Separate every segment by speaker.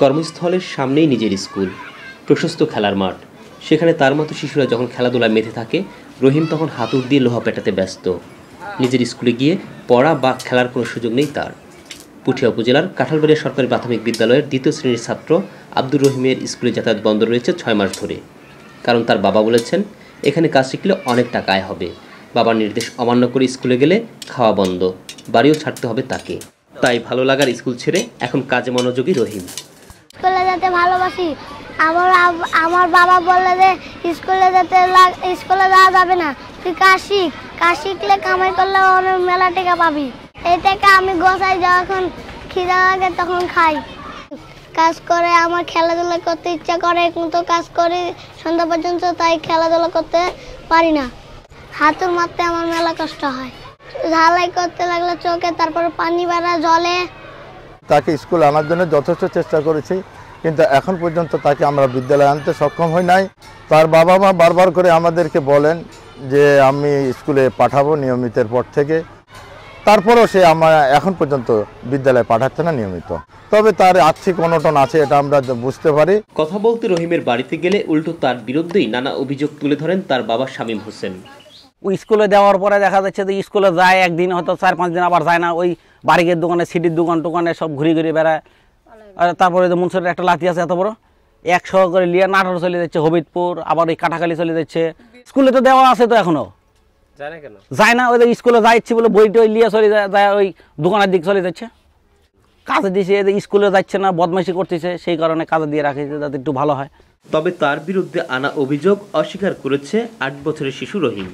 Speaker 1: কর্মস্থলের সামনেই নিজের স্কুল, প্রশস্ত খেলার মাঠ। সেখানে তার মতো শিশুরা যখন খেলাধুলায় মেতে থাকে, রহিম তখন হাতুড় দিয়ে লোহা পেটাতে ব্যস্ত। নিজের স্কুলে গিয়ে পড়া বা খেলার কোনো সুযোগ নেই তার। পুঠিয়া উপজেলার কাঁঠালবাড়িয়া সরকারি প্রাথমিক বিদ্যালয়ের দ্বিতীয় শ্রেণির ছাত্র আব্দুর রহিমের স্কুলে যাতায়াত বন্ধ রয়েছে ছয় মাস ধরে। কারণ তার বাবা বলেছেন, এখানে কাজ শিখলে অনেক টাকা আয় হবে। বাবার নির্দেশ অমান্য করে স্কুলে গেলে খাওয়া বন্ধ, বাড়িও ছাড়তে হবে তাকে। তাই ভালো লাগার স্কুল ছেড়ে এখন কাজে মনোযোগী রহিম।
Speaker 2: যেতে ভালোবাসি। আমার আমার বাবা বললে যে, স্কুলে যেতে স্কুলে যাওয়া যাবে না। তুই কাজ শিখ। কাজ শিখলে কামাই করলে অনেক মেলা টাকা পাবি। এই টাকা আমি গোসাই যখন খিদা লাগে তখন খাই। কাজ করে, আমার খেলাধুলা করতে ইচ্ছা করে কিন্তু কাজ করি সন্ধ্যা পর্যন্ত, তাই খেলাধুলা করতে পারি না। হাতুর মারতে আমার মেলা কষ্ট হয়। ঝালাই করতে লাগলে চোখে, তারপর পানি বেড়া, জলে।
Speaker 3: তাকে স্কুল আনার জন্য যথেষ্ট চেষ্টা করেছি। কিন্তু এখন পর্যন্ত তাকে আমরা বিদ্যালয়ে আনতে সক্ষম হই নাই। তার বাবা মা বারবার করে আমাদেরকে বলেন যে আমি স্কুলে পাঠাবো নিয়মিতের পর থেকে। তারপরেও সে আমার এখন পর্যন্ত বিদ্যালয়ে পাঠাচ্ছে না নিয়মিত। তবে তার আর্থিক অনটন আছে এটা আমরা বুঝতে পারি।
Speaker 1: কথা বলতে রহিমের বাড়িতে গেলে উল্টো তার বিরুদ্ধেই নানা অভিযোগ তুলে ধরেন তার বাবা শামীম হোসেন।
Speaker 4: ওই স্কুলে দেওয়ার পরে দেখা যাচ্ছে যে স্কুলে যায় একদিন হয়তো চার পাঁচ দিন আবার যায় না। ওই বারিকের দোকানে সিটির দোকান টোকানে সব ঘুরে ঘুরে বেড়ায়। আর তারপরে যে মুন্সির একটা লাঠি আছে এত বড় একশো করে লিয়ে নাটোর চলে যাচ্ছে হবিদপুর আবার ওই কাটাখালি চলে যাচ্ছে। স্কুলে তো দেওয়া আছে তো এখনও। যায় না ওই যে স্কুলে যাচ্ছি বলে বই ওই লিয়ে চলে যায় যায় ওই দোকানের দিক চলে যাচ্ছে। কাজে দিছে এদের স্কুলে যাচ্ছে না বদমাইশি করতেছে সেই কারণে কাজে দিয়ে রাখেছে যাতে একটু ভালো হয়।
Speaker 1: তবে তার বিরুদ্ধে আনা অভিযোগ অস্বীকার করেছে আট বছরের শিশু রহিম।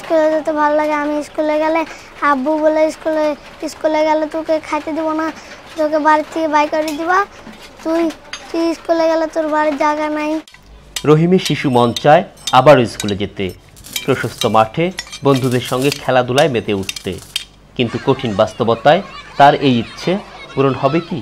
Speaker 2: স্কুলে যেতে ভালো লাগে, আমি স্কুলে গেলে আব্বু বলে স্কুলে স্কুলে গেলে তোকে খাইতে দিব না, তোকে বাড়ি থেকে বাই করে দিবা। তুই তুই স্কুলে গেলে তোর বাড়ির জায়গা নাই।
Speaker 1: রহিমের শিশু মন চায় আবারও স্কুলে যেতে, প্রশস্ত মাঠে বন্ধুদের সঙ্গে খেলাধুলায় মেতে উঠতে। কিন্তু কঠিন বাস্তবতায় তার এই ইচ্ছে পূরণ হবে কি?